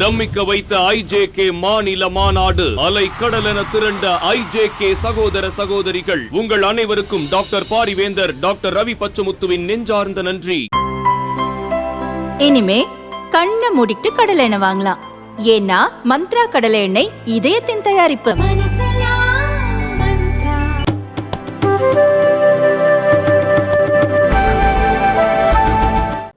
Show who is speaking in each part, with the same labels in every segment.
Speaker 1: பிரமிக்க வைத்த ஐஜேகே மாநில மாநாடு அலை கடலென திரண்ட ஐஜேகே சகோதர சகோதரிகள் உங்கள் அனைவருக்கும் டாக்டர் பாரிவேந்தர் டாக்டர் ரவி பச்சமுத்துவின் நெஞ்சார்ந்த நன்றி.
Speaker 2: இனிமே கண்ணை மூடிட்டு கடலை எண்ணெய் வாங்கலாம். ஏன்னா மந்த்ரா கடலை எண்ணெய் இதயத்தின் தயாரிப்பு.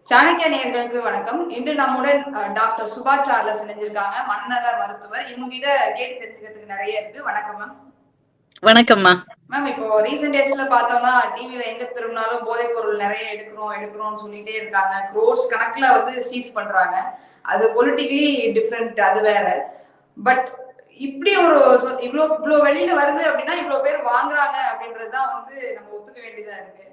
Speaker 3: சாணக்கிய நேயர்களுக்கு வணக்கம். இன்று நம்முடன் டாக்டர் சுபா சார்லஸ் இணைஞ்சிருக்காங்க மனநல மருத்துவர். இவங்க கிட்ட கேட்டு தெரிஞ்சுக்கிறதுக்கு நிறைய இருக்கு. வணக்கம் மேம்
Speaker 4: வணக்கம்மா
Speaker 3: மேம் இப்போ ரீசெண்ட் டேஸ்ல பார்த்தோம்னா டிவில எங்க திரும்பினாலும் போதைப் பொருள் நிறைய எடுக்கிறோம் எடுக்கிறோம்னு சொல்லிட்டே இருக்காங்க. க்ரோர்ஸ் கணக்குல வந்து சீஸ் பண்றாங்க. அது பொலிட்டிக்கலி டிஃப்ரெண்ட் அது வேற. பட் இப்படி ஒரு இவ்ளோ இவ்ளோ வெளியில வருது அப்படின்னா இவ்ளோ பேர் வாங்குறாங்க அப்படின்றது தான் வந்து நம்ம ஒத்துக்க வேண்டியதா இருக்கு.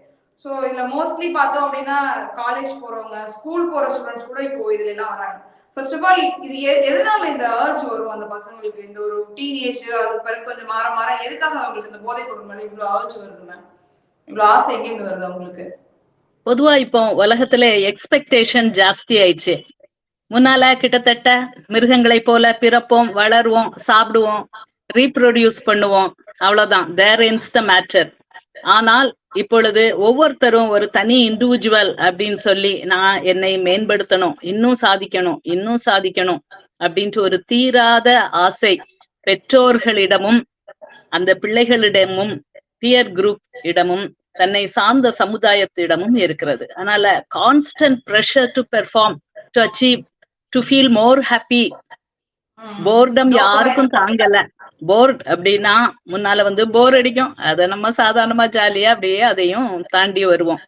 Speaker 3: ஸோ இதுல மோஸ்ட்லி பார்த்தோம் அப்படின்னா காலேஜ் போறவங்க ஸ்கூல் போற ஸ்டூடெண்ட்ஸ் கூட இப்போ இதுல எல்லாம் வராங்க. ஃபர்ஸ்ட் ஆஃப் ஆல் இது எதனால இந்த ஏர்ஜ் வரும் அந்த பசங்களுக்கு? இந்த ஒரு டீனேஜ் அது பிறகு கொஞ்சம் மாற மாற எதுக்காக அவங்களுக்கு இந்த போதை பொருள் மேலே இவ்வளோ ஏர்ஜ் வருது மேம் இவ்வளவு ஆசை எங்கேருந்து வருது அவங்களுக்கு?
Speaker 4: பொதுவா இப்போ உலகத்துல எக்ஸ்பெக்டேஷன் ஜாஸ்தி ஆயிடுச்சு முன்னால கிட்டத்தட்ட மிருகங்களை போல பிறப்போம் வளருவோம் சாப்பிடுவோம் ரீப்ரொடியூஸ் பண்ணுவோம். அவ்வளவுதான். தேர் இன்ஸ் த மேட்டர் ஆனால் இப்பொழுது ஒவ்வொருத்தரும் ஒரு தனி இண்டிவிஜுவல் அப்படின்னு சொல்லி நான் என்னை மேம்படுத்தணும் இன்னும் சாதிக்கணும் இன்னும் சாதிக்கணும் அப்படின்ட்டு ஒரு தீராத ஆசை பெற்றோர்களிடமும் அந்த பிள்ளைகளிடமும் பியர் குரூப் இடமும் தன்னை சார்ந்த சமுதாயத்திடமும் இருக்கிறது அதனால constant pressure to perform to achieve to feel more happy. Boredom யாருக்கும். தாங்கல போர்ட் அப்படின்னா முன்னால வந்து போர் அடிக்கும். அதை நம்ம சாதாரணமா ஜாலியா அப்படியே அதையும் தாண்டி வருவோம்.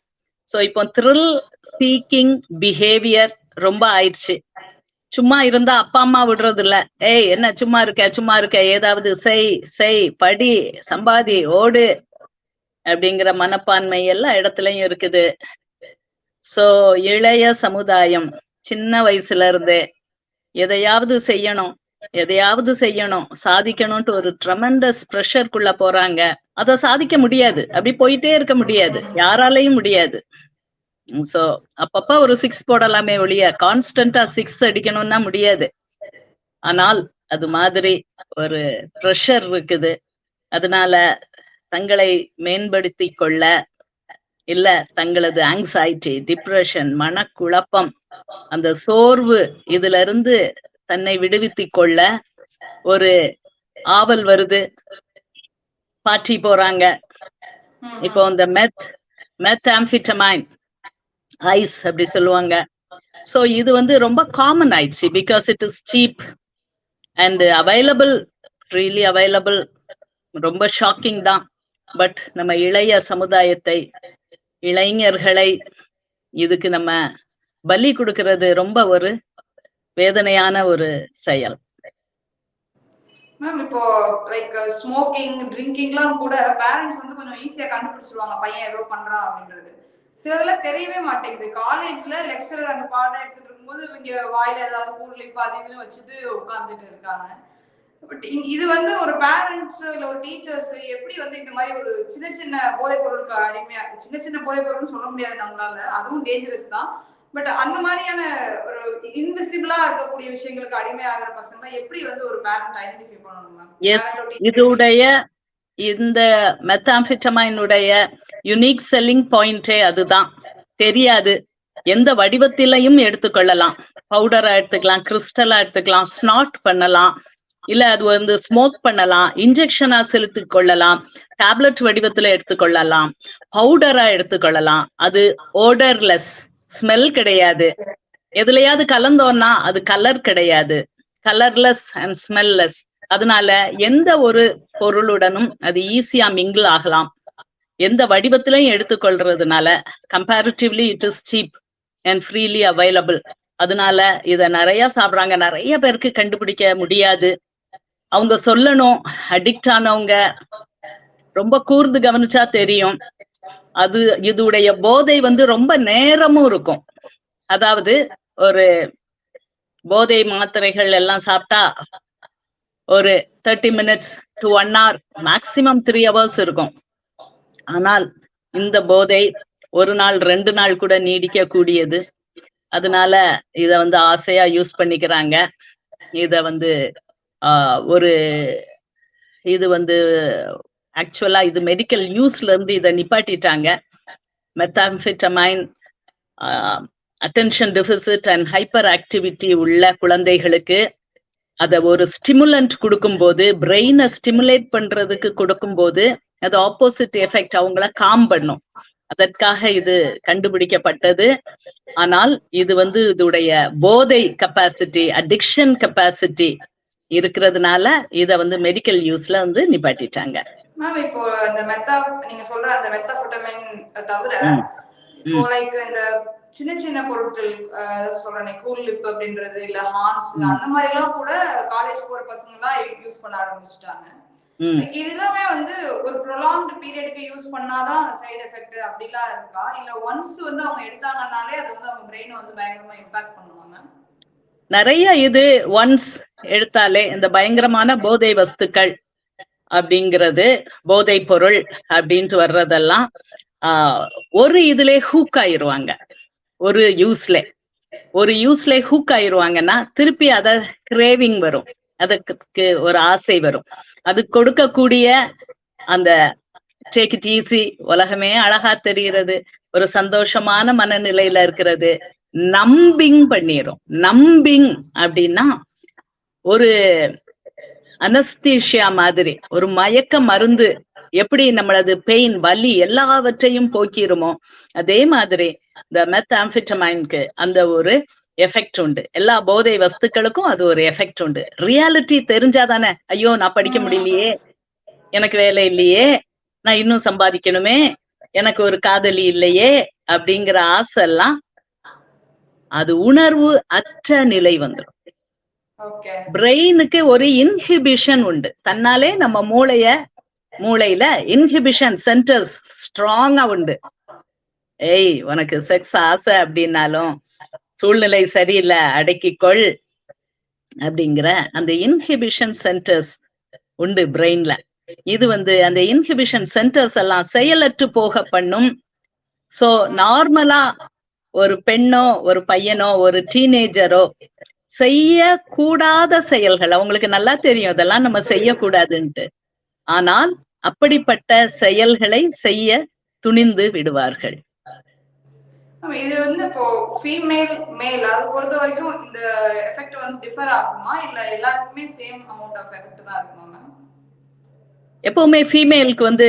Speaker 4: சோ இப்போ த்ரில் சீக்கிங் பிஹேவியர் ரொம்ப ஆயிடுச்சு. சும்மா இருந்தா அப்பா அம்மா விடுறது இல்ல ஏய் என்ன சும்மா இருக்க சும்மா இருக்க ஏதாவது செய் செய் படி சம்பாதி ஓடு அப்படிங்கிற மனப்பான்மை எல்லா இடத்துலயும் இருக்குது. சோ இளைய சமுதாயம் சின்ன வயசுல இருந்தே எதையாவது செய்யணும். எதையாவது செய்யணும் சாதிக்கணும்ட்டு ஒரு ட்ரமெண்டஸ் ப்ரெஷர்க்குள்ள போறாங்க. அத சாதிக்க முடியாது. அப்படி போயிட்டே இருக்க முடியாது. யாராலையும் முடியாது. சோ அப்பப்ப ஒரு சிக்ஸ் போடலாமே ஒழிய கான்ஸ்டன்டா சிக்ஸ் அடிக்கணும்னா முடியாது. ஆனால் அது மாதிரி ஒரு ப்ரெஷர் இருக்குது. அதனால தங்களை மேம்படுத்தி கொள்ள இல்ல தங்களது ஆங்ஸைட்டி டிப்ரெஷன் மனக்குழப்பம் அந்த சோர்வு இதுல இருந்து தன்னை விடுவித்துக் கொள்ள ஒரு ஆவல் வருது. பார்ட்டி போறாங்க. இப்போ இந்த மெத் மெத் ஆம்பிட்டமைன் ஐஸ் அப்படி சொல்லுவாங்க. சோ இது வந்து ரொம்ப காமன் ஆயிடுச்சு. Because it is cheap and available freely available ரொம்ப ஷாக்கிங் தான். பட் நம்ம இளைய சமுதாயத்தை இளைஞர்களை இதுக்கு நம்ம பலி கொடுக்கிறது ரொம்ப ஒரு வேதனையான ஒரு செயல்.
Speaker 3: மேம் இப்போ லைக் ஸ்மோக்கிங் ட்ரிங்கிங்லாம் கூட பேரண்ட்ஸ் வந்து கொஞ்சம் ஈஸியா கண்டுபிடிச்சிருவாங்க. பையன் ஏதோ பண்றான் அப்படின்றது. சிலதுல தெரியவே மாட்டேங்குது. காலேஜ்ல லெக்சரர் அந்த பாடம் எடுத்துட்டு இருக்கும்போது இவங்க வாயில ஏதாவது கூர்லிப்பு அது இதுன்னு வச்சுட்டு உட்கார்ந்துட்டு இருக்காங்க. பட் இது வந்து ஒரு பேரண்ட்ஸ் இல்ல ஒரு டீச்சர்ஸ் எப்படி வந்து இந்த மாதிரி ஒரு சின்ன சின்ன போதைப் பொருளுக்கு அடிமையா சின்ன சின்ன போதைப் பொருள்னு சொல்ல முடியாது நம்மளால. அதுவும் டேஞ்சரஸ் தான். பட் அந்த மாதிரியான ஒரு இன்விசிபிளா இருக்கக்கூடிய விஷயங்களுக்கு அடிமையாகிற பசங்களை எப்படி வந்து ஒரு பேரண்ட் ஐடென்டிஃபை பண்ணணும்
Speaker 4: எஸ் இதுடைய இந்த மெத்தாம்பிட்டமைனுடைய யுனிக் செல்லிங் பாயிண்டே அதுதான். தெரியாது. எந்த வடிவத்திலையும் எடுத்துக்கொள்ளலாம். பவுடரா எடுத்துக்கலாம் கிறிஸ்டலா எடுத்துக்கலாம் ஸ்நாட் பண்ணலாம். இல்ல அது வந்து ஸ்மோக் பண்ணலாம் இன்ஜெக்ஷனா செலுத்திக் கொள்ளலாம் டேப்லெட் வடிவத்துல எடுத்துக்கொள்ளலாம் பவுடரா எடுத்துக்கொள்ளலாம் அது ஓடர்லெஸ் ஸ்மெல் கிடையாது. எதுலயாவது கலந்தோம்னா அது கலர் கிடையாது. கலர்லெஸ் அண்ட் ஸ்மெல்லெஸ் அதனால எந்த ஒரு பொருளுடனும் அது ஈஸியா மிங்கிள் ஆகலாம். எந்த வடிவத்திலையும் எடுத்துக்கொள்றதுனால comparatively it is cheap and freely available அதனால இத நிறைய சாப்பிடுறாங்க. நிறைய பேருக்கு கண்டுபிடிக்க முடியாது. அவங்க சொல்லணும் அடிக்ட் ஆனவங்க ரொம்ப கூர்ந்து கவனிச்சா தெரியும். அது இதுடைய போதை வந்து ரொம்ப நேரமும் இருக்கும். அதாவது ஒரு போதை மாத்திரைகள் எல்லாம் சாப்பிட்டா ஒரு thirty minutes to one hour maximum three hours இருக்கும். ஆனால் இந்த போதை ஒரு நாள் ரெண்டு நாள் கூட நீடிக்க கூடியது அதனால இத வந்து ஆசையா யூஸ் பண்ணிக்கிறாங்க. இத வந்து ஆஹ் ஒரு இது வந்து ஆக்சுவலா இது மெடிக்கல் யூஸ்ல இருந்து இதை நிப்பாட்டிட்டாங்க. Methamphetamine attention deficit and hyperactivity உள்ள குழந்தைகளுக்கு அத ஒரு ஸ்டிமுலண்ட் கொடுக்கும்போது பிரெயினை ஸ்டிமுலேட் பண்றதுக்கு கொடுக்கும்போது அது ஆப்போசிட் எஃபெக்ட் அவங்கள காம் பண்ணும். அதற்காக இது கண்டுபிடிக்கப்பட்டது. ஆனால் இது வந்து இதோடைய போதை கெப்பாசிட்டி அடிக்ஷன் கெப்பாசிட்டி இருக்கிறதுனால இத வந்து மெடிக்கல் யூஸ்ல வந்து நிப்பாட்டிட்டாங்க.
Speaker 3: மேம் இப்போ இந்த மெத்தா நீங்க சொல்ற அந்த மெத்தாஃபுட்டமைன் தவிர. இப்போ லைக் இந்த சின்ன சின்ன பொருட்கள் சொல்றேன் கூல் லிப் அப்படின்றது இல்ல ஹார்ன்ஸ். அந்த மாதிரி எல்லாம் கூட காலேஜ் போற பசங்க எல்லாம் யூஸ் பண்ண ஆரம்பிச்சிட்டாங்க. இது எல்லாமே வந்து ஒரு ப்ரொலாங்டு பீரியடுக்கு யூஸ் பண்ணாதான் சைடு எஃபெக்ட் அப்படிலாம் இருக்கா? இல்ல ஒன்ஸ் வந்து அவங்க எடுத்தாங்கனாலே அது வந்து அவங்க பிரெயினை வந்து பயங்கரமா இம்பாக்ட் பண்ணுவாங்க
Speaker 4: நிறைய இது ஒன்ஸ் எடுத்தாலே இந்த பயங்கரமான போதை வஸ்துக்கள் அப்படிங்கிறது போதை பொருள் அப்படின்ட்டு வர்றதெல்லாம் ஆஹ் ஒரு இதுல ஹூக் ஆயிருவாங்க. ஒரு யூஸ்ல. ஒரு யூஸ்ல ஹூக் ஆயிருவாங்கன்னா திருப்பி அத கிரேவிங் வரும். அதுக்கு ஒரு ஆசை வரும். அது கொடுக்கக்கூடிய அந்த டேக் இட் ஈஸி உலகமே அழகா தெரிகிறது. ஒரு சந்தோஷமான மனநிலையில இருக்கிறது. நம்பிங் பண்ணிரும். நம்பிங் அப்படின்னா ஒரு அனஸ்தீஷியா மாதிரி. ஒரு மயக்க மருந்து. எப்படி நம்மளது பெயின் வலி எல்லாவற்றையும் போக்கிருமோ அதே மாதிரி இந்த மெத் ஆம்பிட்டமைனுக்கு அந்த ஒரு எஃபெக்ட் உண்டு. எல்லா போதை வஸ்துக்களுக்கும் அது ஒரு எஃபெக்ட் உண்டு. ரியாலிட்டி தெரிஞ்சாதானே ஐயோ நான் படிக்க முடியலையே. எனக்கு வேலை இல்லையே. நான் இன்னும் சம்பாதிக்கணுமே. எனக்கு ஒரு காதலி இல்லையே அப்படிங்கிற ஆசை எல்லாம் அது உணர்வு அற்ற நிலை வந்துடும் பிரெயினுக்கு ஒரு இன்ஹிபிஷன் உண்டு. தன்னாலே நம்ம மூளைய மூளையில இன்ஹிபிஷன் சென்டர்ஸ் ஸ்ட்ராங்கா உண்டு. ஏய் உனக்கு செக்ஸ் ஆசை அப்படின்னாலும் சூழ்நிலை சரியில்லை அடக்கிக்கொள் அப்படிங்கிற அந்த இன்ஹிபிஷன் சென்டர்ஸ் உண்டு பிரெயின்ல இது வந்து அந்த இன்ஹிபிஷன் சென்டர்ஸ் எல்லாம் செயலற்று போக பண்ணும். சோ நார்மலா ஒரு பெண்ணோ ஒரு பையனோ ஒரு டீனேஜரோ செய்ய கூடாத செயல்கள். அவங்களுக்கு நல்லா தெரியும் அதெல்லாம் நம்ம செய்யக்கூடாதுன்ட்டு. ஆனால் அப்படிப்பட்ட செயல்களை செய்ய துணிந்து விடுவார்கள்.
Speaker 3: இது வந்து இப்போ ஃபீமேல் மேல் அது பொறுத்த வரைக்கும் இந்த எஃபெக்ட் வந்து டிஃபர் ஆகுமா? இல்ல எல்லாருக்குமே சேம் அமௌண்ட் ஆஃப் எஃபெக்ட் தான் இருக்குமா
Speaker 4: எப்பவுமே ஃபீமேலுக்கு வந்து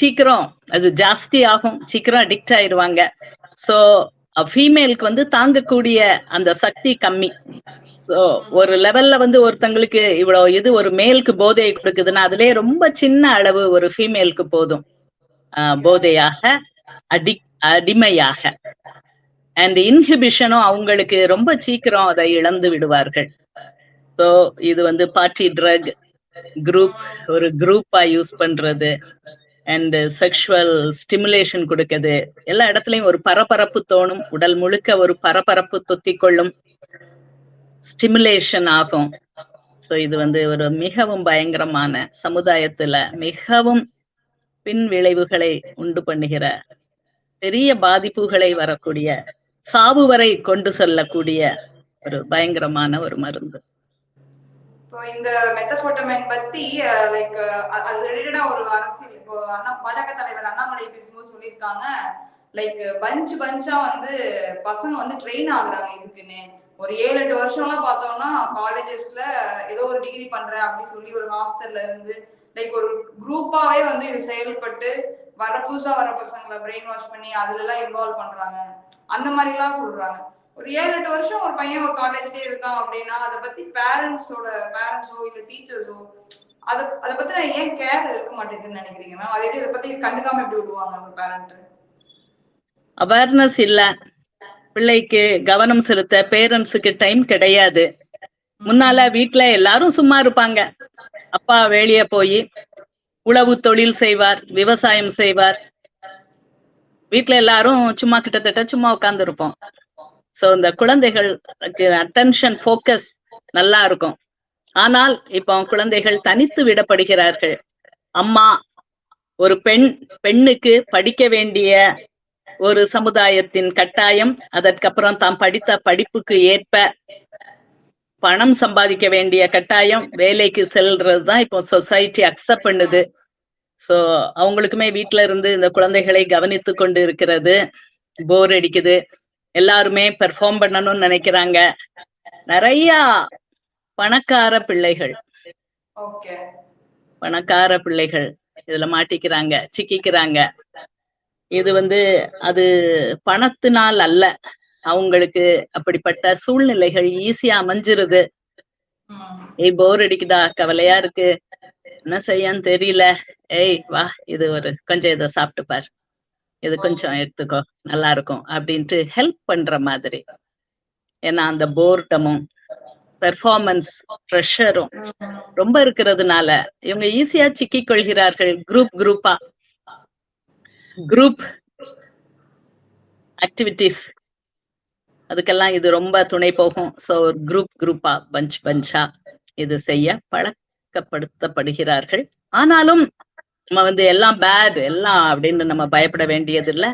Speaker 4: சீக்கிரம் அது ஜாஸ்தி ஆகும். சீக்கிரம் அடிக்ட் ஆயிருவாங்க. சோ ஃபீமேலுக்கு வந்து தாங்கக்கூடிய அந்த சக்தி கம்மி. சோ ஒரு லெவல்ல வந்து ஒருத்தங்களுக்கு இவ்வளவு இது ஒரு மேலுக்கு போதையை கொடுக்குதுன்னா அதுலயே ரொம்ப சின்ன அளவு ஒரு ஃபீமேலுக்கு போதும். ஆஹ் போதையாக அடி அடிமையாக. அண்ட் இன்ஹிபிஷனும் அவங்களுக்கு ரொம்ப சீக்கிரம் அதை இழந்து விடுவார்கள். சோ இது வந்து பார்ட்டி ட்ரக் குரூப் ஒரு குரூப்பா யூஸ் பண்றது. அண்ட் செக்ஷுவல் ஸ்டிமுலேஷன் கொடுக்குது. எல்லா இடத்துலயும் ஒரு பரபரப்பு தோணும். உடல் முழுக்க ஒரு பரபரப்பு தொத்திக்கொள்ளும் ஸ்டிமுலேஷன் ஆகும். சோ இது வந்து ஒரு மிகவும் பயங்கரமான சமுதாயத்துல மிகவும் பின் விளைவுகளை உண்டு பண்ணுகிற பெரிய பாதிப்புகளை வரக்கூடிய சாவு வரை கொண்டு செல்லக்கூடிய ஒரு பயங்கரமான ஒரு மருந்து.
Speaker 3: இப்போ இந்த மெத்தபோட்டமைன் பத்தி லைக் அது ரிலேட்டடா ஒரு அரசியல். இப்போ அண்ணா பாஜக தலைவர் அண்ணாமலை பேசும்போது சொல்லியிருக்காங்க லைக் பஞ்ச் பஞ்சா வந்து பசங்க வந்து ட்ரெயின் ஆகுறாங்க இதுக்குன்னு. ஒரு ஏழு எட்டு வருஷம்லாம் பார்த்தோம்னா காலேஜஸ்ல ஏதோ ஒரு டிகிரி பண்றேன் அப்படி சொல்லி ஒரு ஹாஸ்டல்ல இருந்து லைக் ஒரு குரூப்பாவே வந்து இது செயல்பட்டு வர புதுசா வர பசங்களை பிரெயின் வாஷ் பண்ணி அதுல எல்லாம் இன்வால்வ் பண்றாங்க. அந்த மாதிரி எல்லாம் சொல்றாங்க. ஒரு ஏழு எட்டு வருஷம் ஒரு பையன் ஒரு காலேஜ்லயே இருக்கான் அப்படின்னா அதை பத்தி பேரண்ட்ஸோட பேரண்ட்ஸோ இல்ல டீச்சர்ஸோ அத அத பத்தி ஏன் கேர் இருக்க மாட்டேங்குதுன்னு நினைக்கிறீங்க மேம் அதே இதை பத்தி கண்டுக்காம எப்படி விடுவாங்க ஒரு பேரண்ட்
Speaker 4: அவேர்னஸ் இல்ல. பிள்ளைக்கு கவனம் செலுத்த பேரண்ட்ஸுக்கு டைம் கிடையாது. முன்னால வீட்ல எல்லாரும் சும்மா இருப்பாங்க. அப்பா வெளிய போய் உழவு தொழில் செய்வார் விவசாயம் செய்வார். வீட்ல எல்லாரும் சும்மா கிட்டத்தட்ட சும்மா உட்கார்ந்து இருப்போம் சோ இந்த குழந்தைகளுக்கு அட்டென்ஷன் ஃபோக்கஸ் நல்லா இருக்கும் ஆனால் இப்போ குழந்தைகள் தனித்து விடப்படுகிறார்கள். அம்மா ஒரு பெண் பெண்ணுக்கு படிக்க வேண்டிய ஒரு சமுதாயத்தின் கட்டாயம் அதற்கப்புறம் தாம் படித்த படிப்புக்கு ஏற்ப பணம் சம்பாதிக்க வேண்டிய கட்டாயம் வேலைக்கு செல்றது தான் இப்போ சொசைட்டி அக்செப்ட் பண்ணுது. சோ அவங்களுக்குமே வீட்ல இருந்து இந்த குழந்தைகளை கவனித்து கொண்டு இருக்கிறது. போர் அடிக்குது. எல்லாருமே பெர்ஃபார்ம் பண்ணணும்னு நினைக்கிறாங்க. நிறைய பணக்கார பிள்ளைகள். பணக்கார பிள்ளைகள் இதுல மாட்டிக்கிறாங்க சிக்கிக்கிறாங்க. இது வந்து அது பணத்தினால் அல்ல. அவங்களுக்கு அப்படிப்பட்ட சூழ்நிலைகள் ஈஸியா அமைஞ்சிருது. ஏய் போர் அடிக்குதா? கவலையா இருக்கு. என்ன செய்யான்னு தெரியல. ஏய் வா இது ஒரு கொஞ்சம் இதை சாப்பிட்டு பார். இது கொஞ்சம் எடுத்துக்கோ நல்லா இருக்கும் அப்படின்ட்டு ஹெல்ப் பண்ற மாதிரி. ஏன்னா அந்த போர்டமும் பெர்ஃபார்மன்ஸ் ப்ரெஷரும் ரொம்ப இருக்கிறதுனால இவங்க ஈஸியா சிக்கிக் கொள்கிறார்கள் குரூப் குரூப்பா குரூப் ஆக்டிவிட்டிஸ் அதுக்கெல்லாம் இது ரொம்ப துணை போகும். சோ குரூப் குரூப்பா பஞ்ச் பஞ்சா இது செய்ய பழக்கப்படுத்தப்படுகிறார்கள். ஆனாலும் நம்ம வந்து எல்லாம் பேட் எல்லாம் அப்படின்னு நம்ம பயப்பட வேண்டியது இல்ல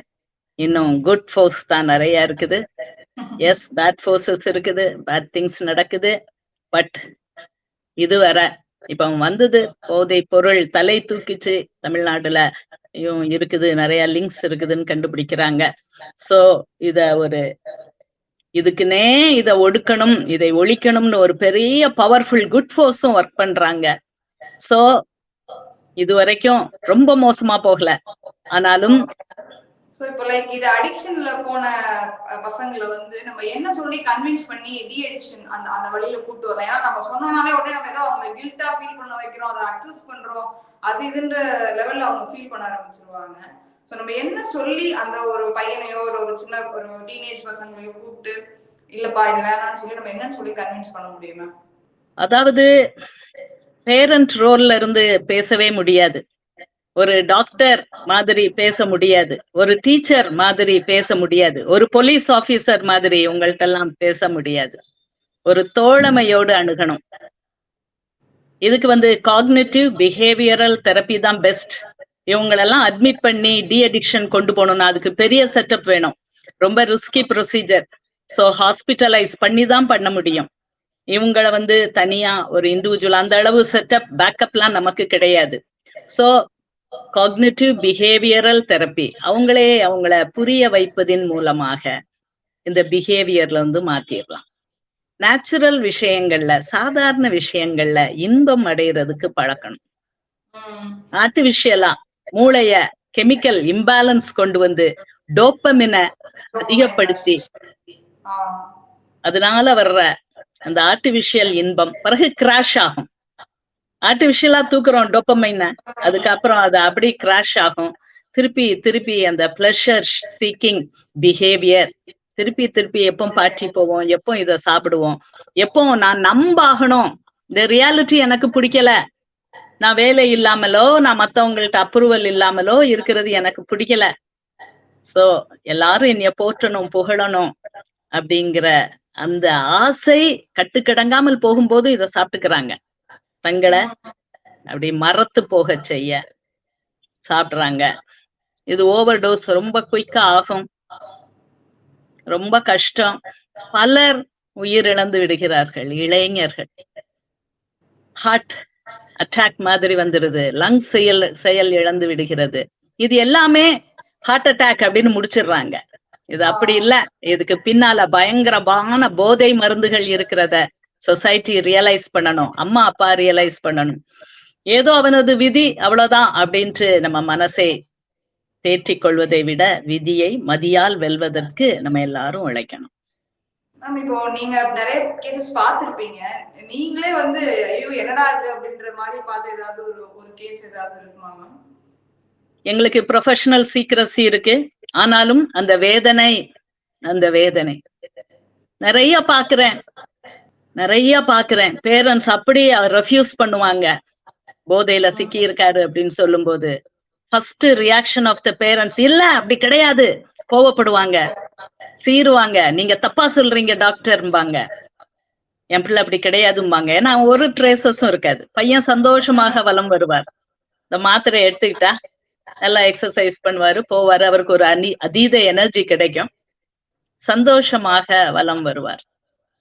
Speaker 4: இன்னும் குட் ஃபோர்ஸ் தான் நிறைய இருக்குது. எஸ் பேட் ஃபோர்ஸஸ் இருக்குது பேட் திங்ஸ் நடக்குது. பட் இதுவரை இப்ப வந்தது போதை பொருள் தலை தூக்கிச்சு தமிழ்நாடுல இருக்குது நிறைய லிங்க்ஸ் இருக்குதுன்னு கண்டுபிடிக்கிறாங்க. சோ இத ஒரு இதுக்குன்னே இத ஒடுக்கணும் இதை ஒழிக்கணும்னு ஒரு பெரிய பவர்ஃபுல் குட் ஃபோர்ஸும் ஒர்க் பண்றாங்க. சோ இது வரைக்கும் ரொம்ப மோசமா போகல. ஆனாலும்
Speaker 3: சோ இப்போ லைக் இது அடிக்ஷன்ல போன பசங்களை வந்து நம்ம என்ன சொல்லி கன்வின்ஸ் பண்ணி டி அடிக்ஷன் அந்த அந்த வழியில கூட்டு வரலாம். ஏன்னா நம்ம சொன்னோம்னாலே உடனே நம்ம ஏதோ அவங்க கில்ட்டா ஃபீல் பண்ண வைக்கிறோம் அதை அக்யூஸ் பண்றோம் அது இதுன்ற லெவல்ல அவங்க ஃபீல் பண்ண ஆரம்பிச்சிருவாங்க. சோ நம்ம என்ன சொல்லி அந்த ஒரு பையனையோ ஒரு ஒரு சின்ன ஒரு டீனேஜ் பசங்களையோ கூப்பிட்டு இல்லப்பா இது வேணாம்னு சொல்லி நம்ம என்னன்னு சொல்லி கன்வின்ஸ் பண்ண முடியுமா?
Speaker 4: அதாவது பேரண்ட் ரோல்ல இருந்து பேசவே முடியாது. ஒரு டாக்டர் மாதிரி பேச முடியாது. ஒரு டீச்சர் மாதிரி பேச முடியாது. ஒரு போலீஸ் ஆபீசர் மாதிரி உங்கள்ட்ட எல்லாம் பேச முடியாது. ஒரு தோழமையோடு அணுகணும். இதுக்கு வந்து காக்னேட்டிவ் பிஹேவியரல் தெரப்பி தான் பெஸ்ட் இவங்களெல்லாம் அட்மிட் பண்ணி டி அடிக்ஷன் கொண்டு போகணும்னா அதுக்கு பெரிய செட்டப் வேணும். ரொம்ப ரிஸ்கி ப்ரொசீஜர் சோ ஹாஸ்பிட்டலைஸ் பண்ணி தான் பண்ண முடியும். இவங்கள வந்து தனியா ஒரு இண்டிவிஜுவல் அந்த அளவு செட்டப் பேக்கப்லாம் நமக்கு கிடையாது. சோ காக்னிட்டிவ் பிஹேவியரல் தெரப்பி அவங்களே அவங்கள புரிய வைப்பதின் மூலமாக இந்த பிஹேவியர்ல வந்து மாத்திடலாம் நேச்சுரல் விஷயங்கள்ல சாதாரண விஷயங்கள்ல இன்பம் அடைகிறதுக்கு பழக்கணும். ஆர்டிபிஷியலா மூளைய கெமிக்கல் இம்பேலன்ஸ் கொண்டு வந்து டோப்பமினை அதிகப்படுத்தி அதனால வர்ற அந்த ஆர்டிபிஷியல் இன்பம். பிறகு கிராஷ் ஆகும். ஆர்டிபிஷியலா தூக்குறோம் டொப்பமைன அதுக்கப்புறம் அது அப்படி கிராஷ் ஆகும். திருப்பி திருப்பி அந்த பிளஷர் சீக்கிங் பிஹேவியர் திருப்பி திருப்பி எப்போ பாட்டி போவோம் எப்போ இத சாப்பிடுவோம். எப்போ நான் நம்பாகணும். இந்த ரியாலிட்டி எனக்கு பிடிக்கல. நான் வேலை இல்லாமலோ நான் மத்தவங்கள்ட்ட அப்ரூவல் இல்லாமலோ இருக்கிறது எனக்கு பிடிக்கல. சோ எல்லாரும் என்னைய போற்றணும் புகழணும் அப்படிங்கிற அந்த ஆசை கட்டுக்கடங்காமல் போகும்போது இத சாப்பிட்டுக்கிறாங்க. தங்களை அப்படி மறத்து போக செய்ய சாப்பிடுறாங்க. இது ஓவர் டோஸ் ரொம்ப குயிக்கா ஆகும். ரொம்ப கஷ்டம். பலர் உயிரிழந்து விடுகிறார்கள் இளைஞர்கள். ஹார்ட் அட்டாக் மாதிரி வந்துருது. லங் செயல் செயல் இழந்து விடுகிறது. இது எல்லாமே ஹார்ட் அட்டாக் அப்படின்னு முடிச்சிடுறாங்க. இது அப்படி இல்ல. இதுக்கு பின்னால பயங்கரமான போதை மருந்துகள் இருக்கிறத சொசைட்டி ரியலைஸ் பண்ணணும். அம்மா அப்பா ரியலைஸ் பண்ணணும். ஏதோ அவனது விதி அவ்வளவுதான் அப்படின்ட்டு நம்ம மனசை தேற்றிக் கொள்வதை விட விதியை மதியால் வெல்வதற்கு நம்ம எல்லாரும் உழைக்கணும்.
Speaker 3: மேம் இப்போ நீங்க நிறைய கேசஸ் பார்த்திருப்பீங்க. நீங்களே வந்து ஐயோ என்னடா இது அப்படின்ற மாதிரி பார்த்து ஏதாவது ஒரு ஒரு கேஸ் ஏதாவது இருக்குமா மேம்
Speaker 4: எங்களுக்கு ப்ரொஃபஷனல் சீக்கிரசி இருக்கு. ஆனாலும் அந்த வேதனை அந்த வேதனை. நிறைய பாக்குறேன் நிறைய பாக்குறேன் பேரண்ட்ஸ் அப்படி ரெஃப்யூஸ் பண்ணுவாங்க. போதையில சிக்கி இருக்காரு அப்படின்னு சொல்லும்போது first reaction of the parents இல்ல அப்படி கிடையாது. கோவப்படுவாங்க. சீருவாங்க. நீங்க தப்பா சொல்றீங்க டாக்டர்ம்பாங்க என் பிள்ளை அப்படி கிடையாதும்பாங்க. ஏன்னா ஒரு ட்ரேசஸும் இருக்காது. பையன் சந்தோஷமாக வலம் வருவார். இந்த மாத்திரை எடுத்துக்கிட்டா நல்லா எக்ஸசைஸ் பண்ணுவாரு போவாரு. அவருக்கு ஒரு அனி அதீத எனர்ஜி கிடைக்கும். சந்தோஷமாக வலம் வருவார்.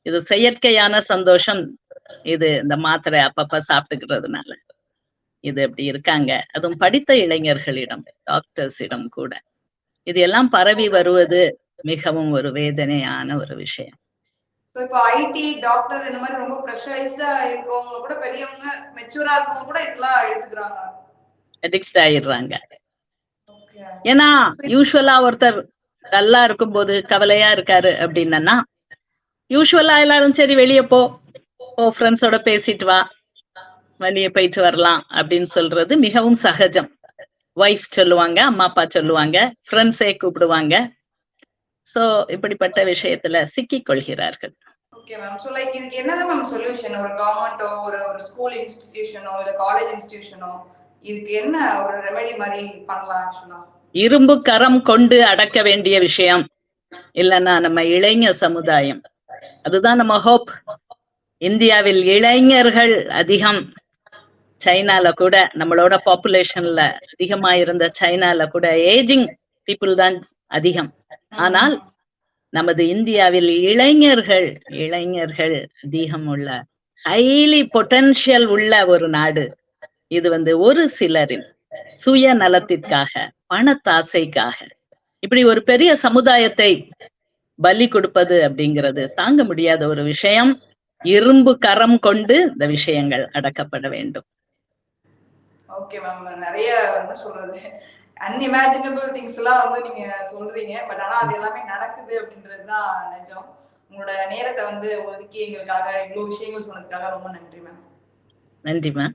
Speaker 4: இது செயற்கையான சந்தோஷம். இது இந்த மாத்திரை அப்பப்ப சாப்பிட்டுக்கிறதுனால. இது அப்படி இருக்காங்க. அதுவும் படித்த இளைஞர்களிடம் டாக்டர்ஸிடம் கூட. இது எல்லாம் பரவி வருவது மிகவும் ஒரு வேதனையான ஒரு விஷயம்.
Speaker 3: ஸோ இப்போ ஐடி டாக்டர் இந்த மாதிரி ரொம்ப ப்ரெஷரைஸ்டா இருக்கவங்க கூட பெரியவங்க மெச்சூரா இருக்கவங்க கூட இதெல்லாம் எடுத்துக்கிறாங்க.
Speaker 4: அடிக்ட் ஆயிடுறாங்க. ஏன்னா யூஸ்வலா ஒருத்தர் நல்லா இருக்கும்போது கவலையா இருக்காரு அப்படின்னா யூஸ்வலா எல்லாரும் சரி வெளியே போ. ஓ ஃப்ரெண்ட்ஸோட பேசிட்டு வா. வெளியே போயிட்டு வரலாம் அப்படின்னு சொல்றது மிகவும் சகஜம். ஒய்ஃப் சொல்லுவாங்க அம்மா அப்பா சொல்லுவாங்க ஃப்ரெண்ட்ஸே கூப்பிடுவாங்க. சோ இப்படிப்பட்ட விஷயத்துல சிக்கிக் கொள்கிறார்கள்.
Speaker 3: ஓகே மேம் ஸோ லைக் இதுக்கு என்னதான் மேம் சொல்யூஷன் ஒரு கவர்மெண்ட்டோ ஒரு ஒரு ஸ்கூல் இன்ஸ்டிடியூஷனோ இல்ல காலேஜ் இன்ஸ்டிடியூஷனோ இதுக்கு என்ன ஒரு ரெமெடி மாதிரி பண்ணலாம்
Speaker 4: இரும்பு கரம் கொண்டு அடக்க வேண்டிய விஷயம். இல்லைன்னா நம்ம இளைஞர் சமுதாயம். அதுதான் நம்ம ஹோப். இந்தியாவில் இளைஞர்கள் அதிகம். சைனால கூட நம்மளோட பாப்புலேஷன்ல அதிகமா இருந்த சைனால கூட ஏஜிங் பீப்புள் தான் அதிகம். ஆனால் நமது இந்தியாவில் இளைஞர்கள் இளைஞர்கள் அதிகம் உள்ள ஹைலி பொட்டன்ஷியல் உள்ள ஒரு நாடு. இது வந்து ஒரு சிலரின் சுய நலத்திற்காக பணத்தாசைக்காக. இப்படி ஒரு பெரிய சமுதாயத்தை பலி கொடுப்பது அப்படிங்கிறது தாங்க முடியாத ஒரு விஷயம். இரும்பு கரம் கொண்டு இந்த விஷயங்கள் அடக்கப்பட வேண்டும்.
Speaker 3: ஓகே மேம் நிறைய என்ன சொல்றது. அன்இமேஜினபிள் திங்ஸ் எல்லாம் வந்து நீங்க சொல்றீங்க. பட் ஆனா அது எல்லாமே நடக்குது அப்படின்றது தான் நிஜம். உங்களோட நேரத்தை வந்து ஒதுக்கி எங்களுக்காக இவ்வளவு விஷயங்கள் சொன்னதுக்காக ரொம்ப நன்றி மேம்
Speaker 4: நன்றிமா